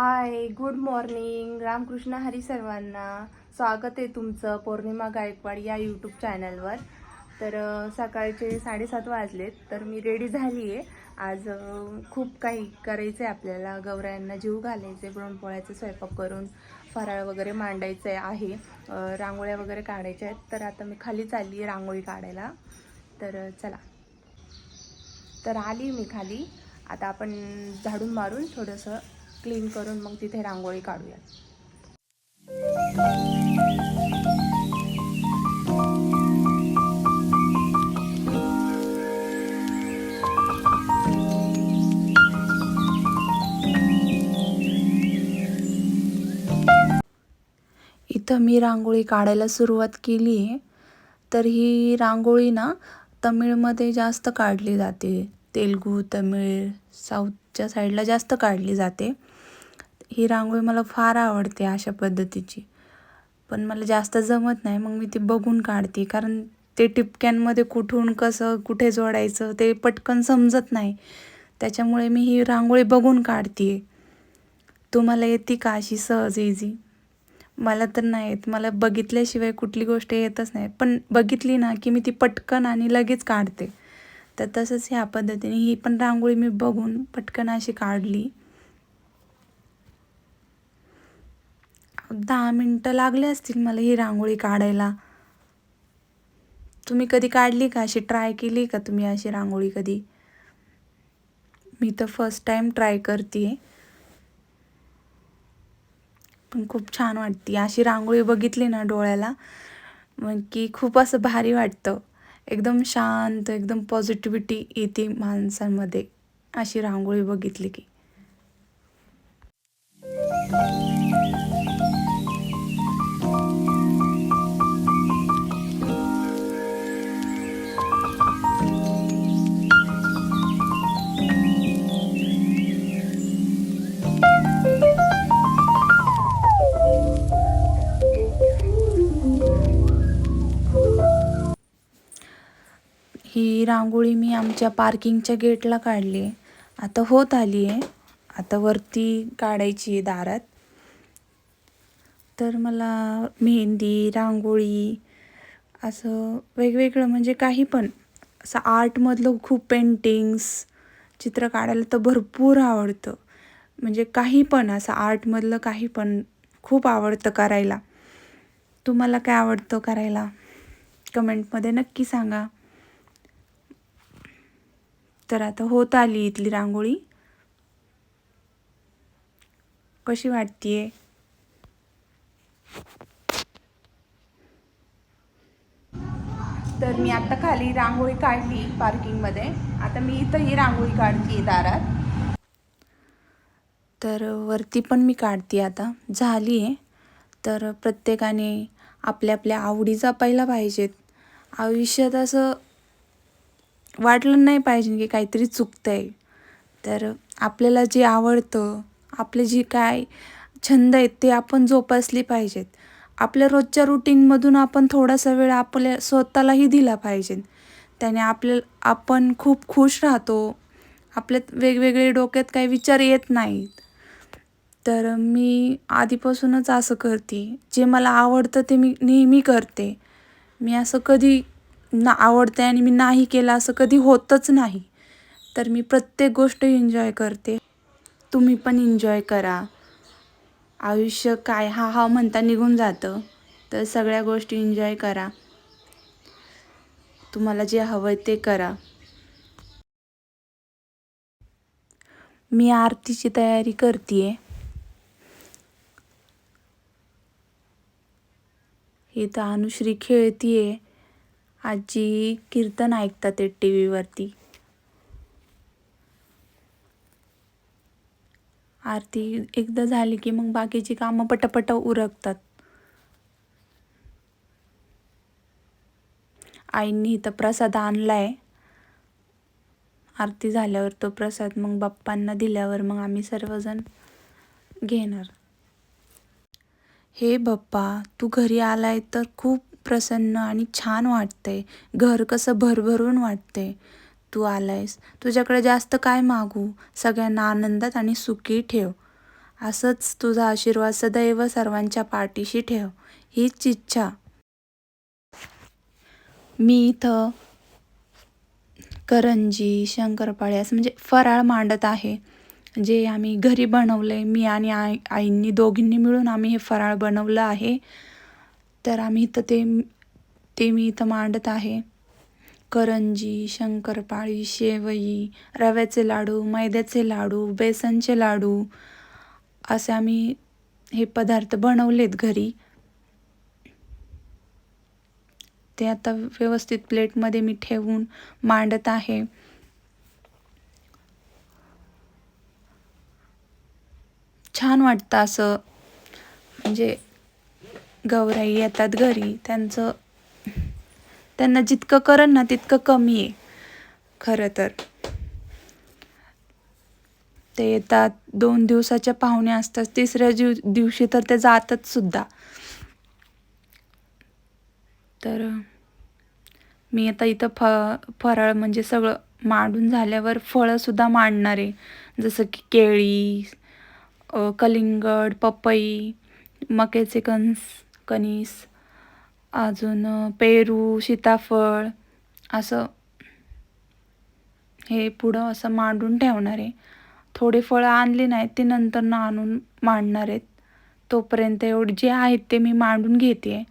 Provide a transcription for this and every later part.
Hi good morning Ramkrishna Hari सर्वांना स्वागत आहे तुमचं पौर्णिमा गायकवाड या यूट्यूब चॅनलवर तर सकाळचे साडेसात वाजलेत तर मी रेडी झाली आहे आज खूप काही करायचं आहे आपल्याला गौरायांना जीव घालायचे पुरणपोळ्याचा स्वयंपाक करून फराळ वगैरे मांडायचं आहे. रांगोळ्या वगैरे काढायच्या आहेत. तर आता मी खाली चालली आहे रांगोळी काढायला. तर चला. तर आली मी खाली. आता आपण झाडून मारून थोडंसं क्लीन करून मग तिथे रांगोळी काढूया इथं मी रांगोळी काढायला सुरुवात केली आहे तर ही रांगोळी ना तमिळमध्ये जास्त काढली जाते. तेलगू तमिळ साऊथच्या साईडला जास्त काढली जाते. ही रांगोळी मला फार आवडते अशा पद्धतीची. पण मला जास्त जमत नाही मग मी ती बघून काढते. कारण ते टिपक्यांमध्ये कुठून कसं कुठे जोडायचं ते पटकन समजत नाही. त्याच्यामुळे मी ही रांगोळी बघून काढते. तुम्हाला येते का अशी सहज इझी मला तर नाही येत मला बघितल्याशिवाय कुठली गोष्ट येतच नाही. पण बघितली ना की मी ती पटकन आणि लगेच काढते. तर तसंच ह्या पद्धतीने ही पण रांगोळी मी बघून पटकन अशी काढली. दहा मिनटं लागले असतील मला ही रांगोळी काढायला. तुम्ही कधी काढली का? अशी ट्राय केली का तुम्ही अशी रांगोळी कधी? मी तर फर्स्ट टाईम ट्राय करते पण खूप छान वाटते. अशी रांगोळी बघितली ना डोळ्याला मग की खूप असं भारी वाटतं. एकदम शांत एकदम पॉझिटिव्हिटी येते माणसांमध्ये. अशी रांगोळी बघितली की. ही रांगोळी मी आमच्या पार्किंगच्या गेटला काढली. आहे आता होत आली आहे. आता वरती काढायची आहे दारात. तर मला मेहंदी रांगोळी असं वेगवेगळं म्हणजे काही पण. असं आर्टमधलं खूप पेंटिंग्स चित्र काढायला तर भरपूर आवडतं. म्हणजे काही पण असं आर्टमधलं काही पण खूप आवडतं करायला. तुम्हाला काय आवडतं करायला? कमेंटमध्ये नक्की सांगा. तर आता होत आली इथली रांगोळी. कशी वाटतीये? तर मी आता खाली रांगोळी काढली पार्किंगमध्ये. आता मी इथं ही रांगोळी काढते दारात. तर वरती पण मी काढते आता. झाली आहे तर प्रत्येकाने आपल्या आपल्या आवडी जपायला पाहिजेत. आयुष्यात असं वाटलं नाही पाहिजे की काहीतरी चुकतं आहे तर आपल्याला जे आवडतं आपले जे काय छंद आहेत ते आपण जोपासली पाहिजेत. आपल्या रोजच्या रुटीनमधून आपण थोडासा वेळ आपल्या स्वतःलाही दिला पाहिजे. त्याने आपल्या आपण खूप खुश राहतो. आपल्यात वेगवेगळे डोक्यात काही विचार येत नाहीत. तर मी आधीपासूनच असं करते. जे मला आवडतं ते मी नेहमी करते. मी असं कधी ना आवडते आणि मी नाही केलं असं कधी होतच नाही. तर मी प्रत्येक गोष्ट एन्जॉय करते. तुम्ही पण एन्जॉय करा. आयुष्य काय हा हा म्हणता निघून जातं. तर सगळ्या गोष्टी एन्जॉय करा. तुम्हाला जे हवं ते करा. मी आरतीची तयारी करते इथं अनुश्री खेळतीये. आजी कीर्तन ऐकतात ते टी व्हीवरती आरती एकदा झाली की मग बाकीची कामं पटपट उरकतात. आईंनी इथं प्रसाद आणलाय. आरती झाल्यावर तो प्रसाद मग बाप्पांना दिल्यावर मग आम्ही सर्वजण घेणार. हे बाप्पा तू घरी आलाय तर खूप प्रसन्न आणि छान वाटतंय. घर कसं भरभरून वाटतंय. तू आलायस. तुझ्याकडे जास्त काय मागू? सगळ्यांना आनंदात आणि सुखी ठेव. असंच तुझा आशीर्वाद सदैव सर्वांच्या पाठीशी ठेव. हीच इच्छा. मी इथं करंजी शंकरपाळे असं म्हणजे फराळ मांडत आहे. जे आम्ही घरी बनवलं आहे मी आणि आई आईंनी दोघींनी मिळून आम्ही हे फराळ बनवलं आहे. तर आम्ही इथं ते ते मी इथं मांडत आहे. करंजी शंकरपाळी शेवई रव्याचे लाडू मैद्याचे लाडू बेसनचे लाडू असे आम्ही हे पदार्थ बनवलेत घरी. ते आता व्यवस्थित प्लेटमध्ये मी ठेवून मांडत आहे. छान वाटतं असं. म्हणजे गौराई येतात घरी त्यांचं त्यांना जितकं करण ना तितकं कमी आहे. खरं तर. ते येतात दोन दिवसाच्या पाहुणे असतात तिसऱ्या दिव दिवशी तर ते जातात सुद्धा. तर मी आता इथं फ फराळ म्हणजे सगळं मांडून झाल्यावर फळंसुद्धा मांडणार आहे. जसं की केळी कलिंगड पपई मक्याचे कणस. कणीस अजून पेरू सीताफळ असं हे पुढं असं मांडून ठेवणार आहे. थोडे फळं आणली नाहीत ते नंतर ना आणून मांडणार आहेत. तोपर्यंत एवढे जे आहेत ते मी मांडून घेते आहे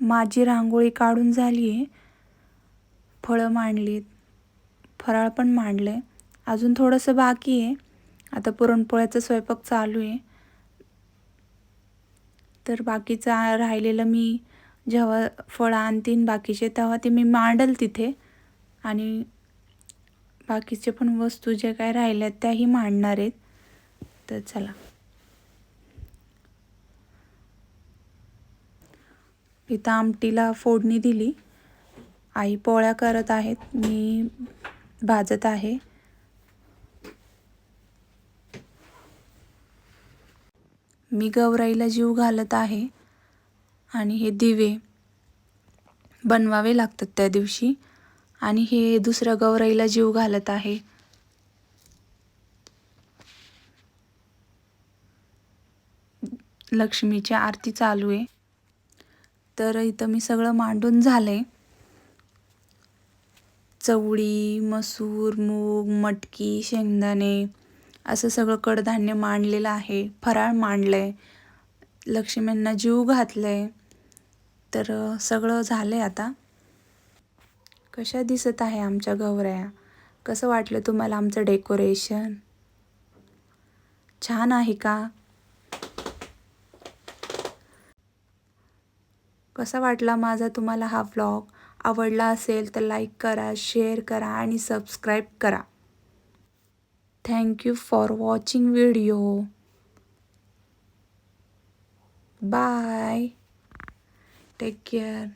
माझी रांगोळी काढून झाली आहे फळं मांडलीत. फराळ पण मांडले अजून थोडंसं बाकी आहे. आता पुरणपोळ्याचा स्वयंपाक चालू आहे. तर बाकीचं राहिलेलं मी जेव्हा फळं आणतीन बाकीचे तेव्हा ते मी मांडल तिथे. आणि बाकीचे पण वस्तू जे काय राहिल्यात त्याही मांडणार आहेत. तर चला. इथं आमटीला फोडणी दिली. आई पोळ्या करत आहेत. मी भाजत आहे. मी गौराईला जीव घालत आहे आणि हे दिवे बनवावे लागतात त्या दिवशी. आणि हे दुसरं गौराईला जीव घालत आहे. लक्ष्मीची आरती चालू आहे. तर इथं मी सगळं मांडून झाले. चवळी मसूर मूग मटकी शेंगदाणे असं सगळं कडधान्य मांडलेलं आहे. फराळ मांडलं आहे लक्ष्मींना जीव घातलं आहे तर सगळं झालं आहे आता. कशा दिसत आहे आमच्या गौऱ्या कसं वाटलं तुम्हाला आमचं डेकोरेशन? छान आहे का? कसा वाटला माझा तुम्हाला हा व्लॉग आवडला असेल तर लाईक करा शेअर करा आणि सबस्क्राईब करा. Thank you for watching video bye take care